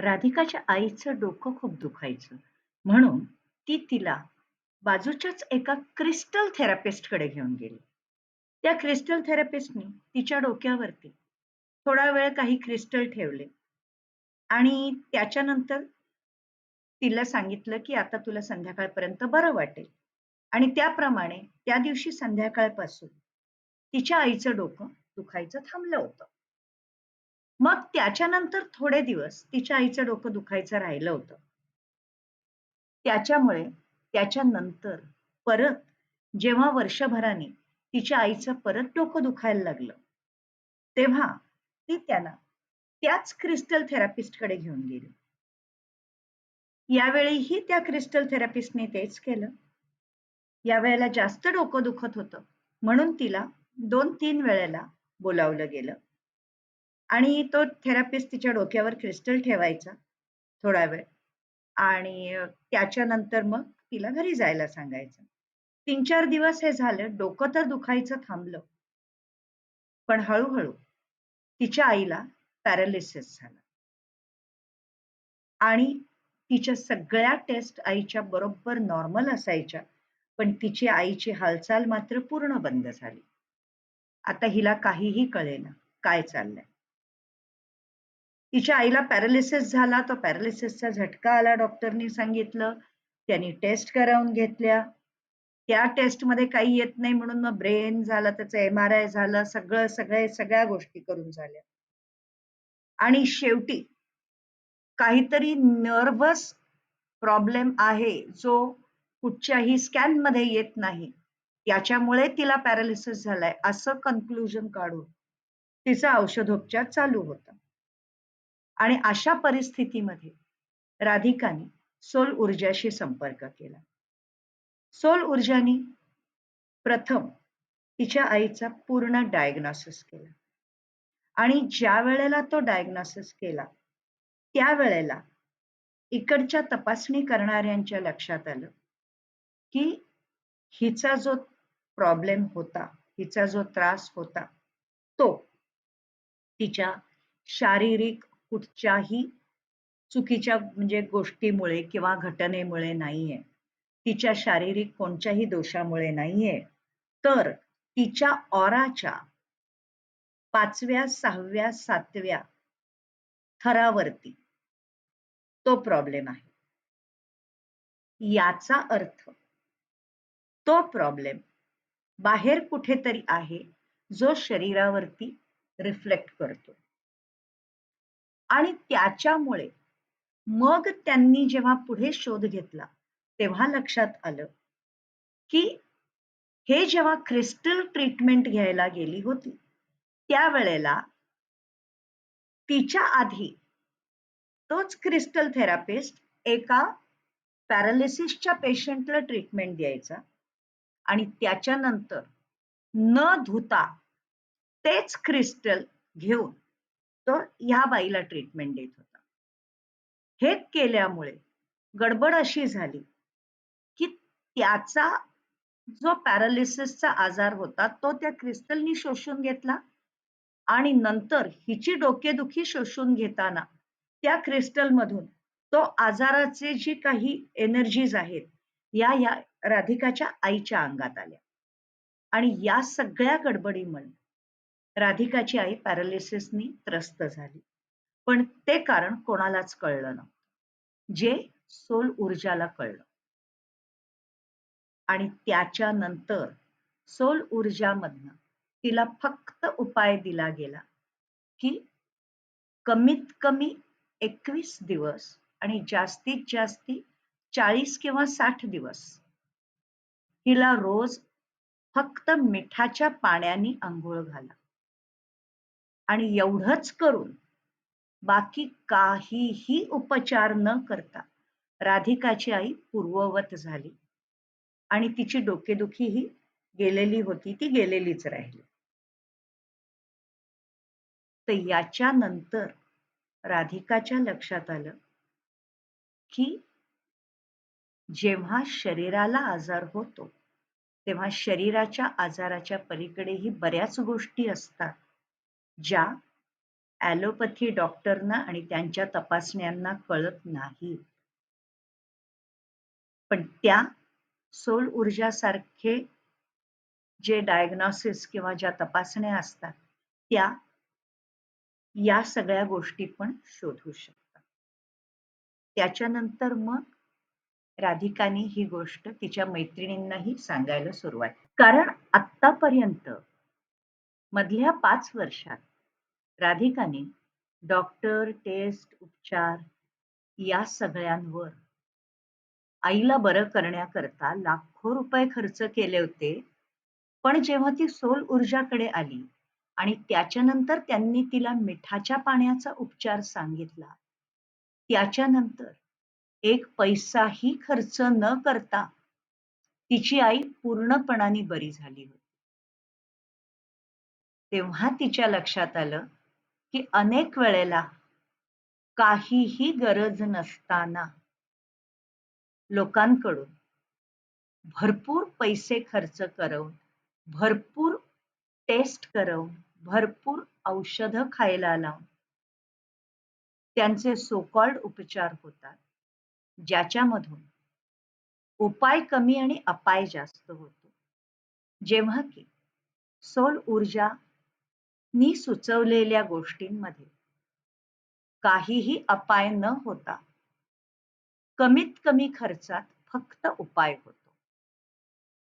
राधिकाच्या आईचं डोकं खूप दुखायचं. म्हणून ती तिला बाजूच्याच एका क्रिस्टल थेरपिस्टकडे घेऊन गेली. त्या क्रिस्टल थेरपिस्टने तिच्या डोक्यावरती थोडा वेळ काही क्रिस्टल ठेवले आणि त्याच्यानंतर तिला सांगितलं, की आता तुला संध्याकाळपर्यंत बरं वाटेल आणि त्याप्रमाणे त्या दिवशी संध्याकाळपासून तिच्या आईचं डोकं दुखायचं थांबलं होतं. मग त्याच्यानंतर थोडे दिवस तिच्या आईचं डोकं दुखायचं राहिलं होतं. त्याच्यामुळे त्याच्यानंतर परत जेव्हा वर्षभराने तिच्या आईचं परत डोकं दुखायला लागलं, तेव्हा ती त्याला त्याच क्रिस्टल थेरपिस्टकडे घेऊन गेली. यावेळीही त्या क्रिस्टल थेरपिस्टने तेच केलं. यावेळेला जास्त डोकं दुखत होतं म्हणून तिला 2-3 वेळेला बोलावलं गेलं आणि तो थेरपिस्ट तिच्या डोक्यावर क्रिस्टल ठेवायचा थोडा वेळ आणि त्याच्यानंतर मग तिला घरी जायला सांगायचं. 3-4 दिवस हे झालं. डोकं तर दुखायचं थांबलं. पण हळूहळू तिच्या आईला पॅरालिसिस झाला. आणि तिच्या सगळ्या टेस्ट आईच्या बरोबर नॉर्मल असायच्या. पण तिची आईची हालचाल मात्र पूर्ण बंद झाली. आता हिला काहीही कळेना काय चाललंय. तिच्या आईला पॅरालिसिस झाला. तो पॅरालिसिसचा झटका आला डॉक्टरनी सांगितलं. त्यांनी टेस्ट करावून घेतल्या. त्या टेस्टमध्ये काही येत नाही म्हणून मग ब्रेन झालं, त्याचं एम-आर-आय झालं, सगळं सगळे सगळ्या गोष्टी करून झाल्या. आणि शेवटी काहीतरी नर्वस प्रॉब्लेम आहे, जो कुठच्याही स्कॅनमध्ये येत नाही. त्याच्यामुळे तिला पॅरालिसिस झालाय असं कन्क्लुजन काढून तिचा औषधोपचार चालू होता. आणि अशा परिस्थितीमध्ये राधिकाने सोल ऊर्जाशी संपर्क केला. सोल ऊर्जानी प्रथम तिच्या आईचा पूर्ण डायग्नोसिस केला आणि ज्या वेळेला तो डायग्नोसिस केला, त्यावेळेला इकडच्या तपासणी करणाऱ्यांच्या लक्षात आलं, की हिचा जो प्रॉब्लेम होता, हिचा जो त्रास होता, तो तिच्या शारीरिक कुठच्याही चुकीच्या म्हणजे गोष्टीमुळे किंवा घटनेमुळे नाहीये. तिच्या शारीरिक कोणत्याही दोषामुळे नाहीये. तर तिच्या ऑराच्या 5व्या, 6व्या, 7व्या थरावरती तो प्रॉब्लेम आहे. याचा अर्थ तो प्रॉब्लेम बाहेर कुठेतरी आहे, जो शरीरावरती रिफ्लेक्ट करतो. आणि त्याच्यामुळे मग त्यांनी जेव्हा पुढे शोध घेतला, तेव्हा लक्षात आलं, की हे जेव्हा क्रिस्टल ट्रीटमेंट घ्यायला गेली होती, त्यावेळेला तिच्या आधी तोच क्रिस्टल थेरपिस्ट एका पॅरालिसिसच्या पेशंटला ट्रीटमेंट द्यायचा आणि त्याच्यानंतर न धुता तेच क्रिस्टल घेऊन तो ह्या बाईला ट्रीटमेंट देत होता. हे केल्यामुळे गडबड अशी झाली, की त्याचा जो पॅरालिसिसचा आजार होता, तो त्या क्रिस्टलनी शोषून घेतला आणि नंतर हिची डोकेदुखी शोषून घेताना त्या क्रिस्टलमधून तो आजाराचे जी काही एनर्जीज आहेत, या या राधिकाच्या आईच्या अंगात आल्या. आणि या सगळ्या गडबडीमुळे राधिकाची आई पॅरालिसिसनी त्रस्त झाली. पण ते कारण कोणालाच कळलं नव्हतं. जे सोल ऊर्जाला कळलं. आणि त्याच्यानंतर सोल ऊर्जामधनं तिला फक्त उपाय दिला गेला, की कमीत कमी 21 दिवस आणि जास्तीत जास्ती 40 किंवा साठ दिवस हिला रोज फक्त मिठाच्या पाण्याने आंघोळ घाला. आणि एवढंच करून बाकी काहीही उपचार न करता राधिकाची आई पूर्ववत झाली आणि तिची डोकेदुखी ही गेलेली होती ती गेलेलीच राहिली. तर याच्या नंतर राधिकाच्या लक्षात आलं, की जेव्हा शरीराला आजार होतो, तेव्हा शरीराच्या आजाराच्या पलीकडेही बऱ्याच गोष्टी असतात, ज्या ॲलोपॅथी डॉक्टरना आणि त्यांच्या तपासण्यांना कळत नाही. पण त्या सौर ऊर्जासारखे जे डायग्नॉसिस किंवा ज्या तपासण्या असतात त्या या सगळ्या गोष्टी पण शोधू शकतात. त्याच्यानंतर मग राधिकाने ही गोष्ट तिच्या मैत्रिणींनाही सांगायला सुरुवात कारण आत्तापर्यंत मधल्या पाच वर्षात राधिकाने डॉक्टर, टेस्ट, उपचार या सगळ्यांवर आईला बरं करण्याकरता लाखो रुपये खर्च केले होते. पण जेव्हा ती सोल ऊर्जाकडे आली आणि त्याच्यानंतर त्यांनी तिला मिठाच्या पाण्याचा उपचार सांगितला. त्याच्यानंतर एक पैसाही खर्च न करता तिची आई पूर्णपणाने बरी झाली होती. तेव्हा तिच्या लक्षात आलं की अनेक वेळेला काहीही गरज नसताना लोकांकडून भरपूर पैसे खर्च करून, भरपूर टेस्ट करून भरपूर औषधं खायला लावून त्यांचे सोकॉल्ड उपचार होतात, ज्याच्यामधून उपाय कमी आणि अपाय जास्त होतो. जेव्हा की सौर मी सुचवलेल्या गोष्टींमध्ये काहीही अपाय न होता कमीत कमी खर्चात फक्त उपाय होतो.